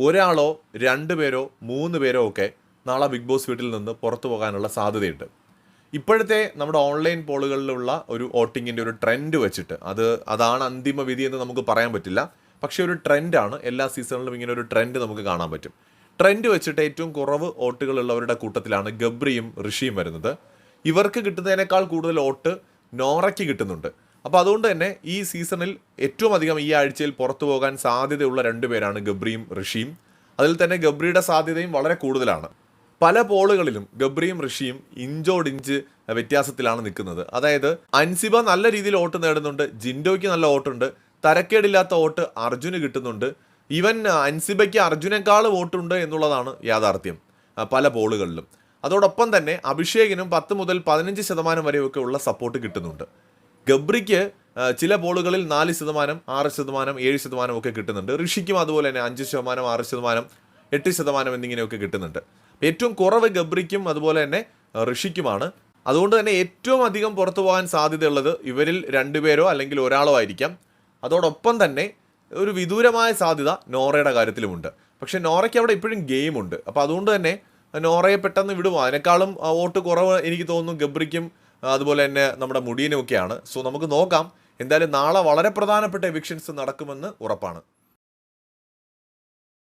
ഒരാളോ രണ്ട് പേരോ മൂന്ന് പേരോ ഒക്കെ നാളെ ബിഗ് ബോസ് വീട്ടിൽ നിന്ന് പുറത്തു പോകാനുള്ള സാധ്യതയുണ്ട്. ഇപ്പോഴത്തെ നമ്മുടെ ഓൺലൈൻ പോളുകളിലുള്ള ഒരു വോട്ടിങ്ങിന്റെ ഒരു ട്രെൻഡ് വെച്ചിട്ട് അത് അതാണ് അന്തിമ വിധി എന്ന് നമുക്ക് പറയാൻ പറ്റില്ല. പക്ഷേ ഒരു ട്രെൻഡാണ്. എല്ലാ സീസണിലും ഇങ്ങനെ ഒരു ട്രെൻഡ് നമുക്ക് കാണാൻ പറ്റും. ട്രെൻഡ് വെച്ചിട്ട് ഏറ്റവും കുറവ് വോട്ടുകളുള്ളവരുടെ കൂട്ടത്തിലാണ് ഗബ്രിയും ഋഷിയും വരുന്നത്. ഇവർക്ക് കിട്ടുന്നതിനേക്കാൾ കൂടുതൽ വോട്ട് നോറയ്ക്ക് കിട്ടുന്നുണ്ട്. അപ്പോൾ അതുകൊണ്ട് തന്നെ ഈ സീസണിൽ ഏറ്റവും അധികം ഈ ആഴ്ചയിൽ പുറത്തു പോകാൻ സാധ്യതയുള്ള രണ്ടുപേരാണ് ഗബ്രിയും ഋഷിയും. അതിൽ തന്നെ ഗബ്രിയുടെ സാധ്യതയും വളരെ കൂടുതലാണ്. പല പോളുകളിലും ഗബ്രിയും ഋഷിയും ഇഞ്ചോടിഞ്ച് വ്യത്യാസത്തിലാണ് നിൽക്കുന്നത്. അതായത് അൻസിബ നല്ല രീതിയിൽ ഓട്ട് നേടുന്നുണ്ട് ജിൻഡോയ്ക്ക് നല്ല ഓട്ടുണ്ട് തരക്കേടില്ലാത്ത ഓട്ട് അർജുന് കിട്ടുന്നുണ്ട്. ഈവൻ അൻസിബയ്ക്ക് അർജുനേക്കാൾ വോട്ടുണ്ട് എന്നുള്ളതാണ് യാഥാർത്ഥ്യം പല പോളുകളിലും. അതോടൊപ്പം തന്നെ അഭിഷേകിനും പത്ത് മുതൽ പതിനഞ്ച് ശതമാനം വരെയൊക്കെ ഉള്ള സപ്പോർട്ട് കിട്ടുന്നുണ്ട്. ഗബ്രിക്ക് ചില ബോളുകളിൽ നാല് ശതമാനം ആറ് ശതമാനം ഏഴ് ശതമാനം ഒക്കെ കിട്ടുന്നുണ്ട്. ഋഷിക്കും അതുപോലെ തന്നെ അഞ്ച് ശതമാനം ആറ് ശതമാനം എട്ട് ശതമാനം എന്നിങ്ങനെയൊക്കെ കിട്ടുന്നുണ്ട്. ഏറ്റവും കുറവ് ഗബ്രിക്കും അതുപോലെ തന്നെ ഋഷിക്കുമാണ്. അതുകൊണ്ട് തന്നെ ഏറ്റവും അധികം പുറത്തു പോകാൻ സാധ്യതയുള്ളത് ഇവരിൽ രണ്ടുപേരോ അല്ലെങ്കിൽ ഒരാളോ ആയിരിക്കാം. അതോടൊപ്പം തന്നെ ഒരു വിദൂരമായ സാധ്യത നോറയുടെ കാര്യത്തിലുമുണ്ട്. പക്ഷെ നോറയ്ക്ക് അവിടെ ഇപ്പോഴും ഗെയിമുണ്ട്. അപ്പോൾ അതുകൊണ്ട് തന്നെ നോറയെ പെട്ടെന്ന് വിടുമോ അതിനേക്കാളും വോട്ട് കുറവ് എനിക്ക് തോന്നുന്നു ഗബ്രിക്കും അതുപോലെ തന്നെ നമ്മുടെ മുടിയിനുമൊക്കെയാണ് സോ നമുക്ക് നോക്കാം. എന്തായാലും നാളെ വളരെ പ്രധാനപ്പെട്ട എവിക്ഷൻസ് നടക്കുമെന്ന് ഉറപ്പാണ്.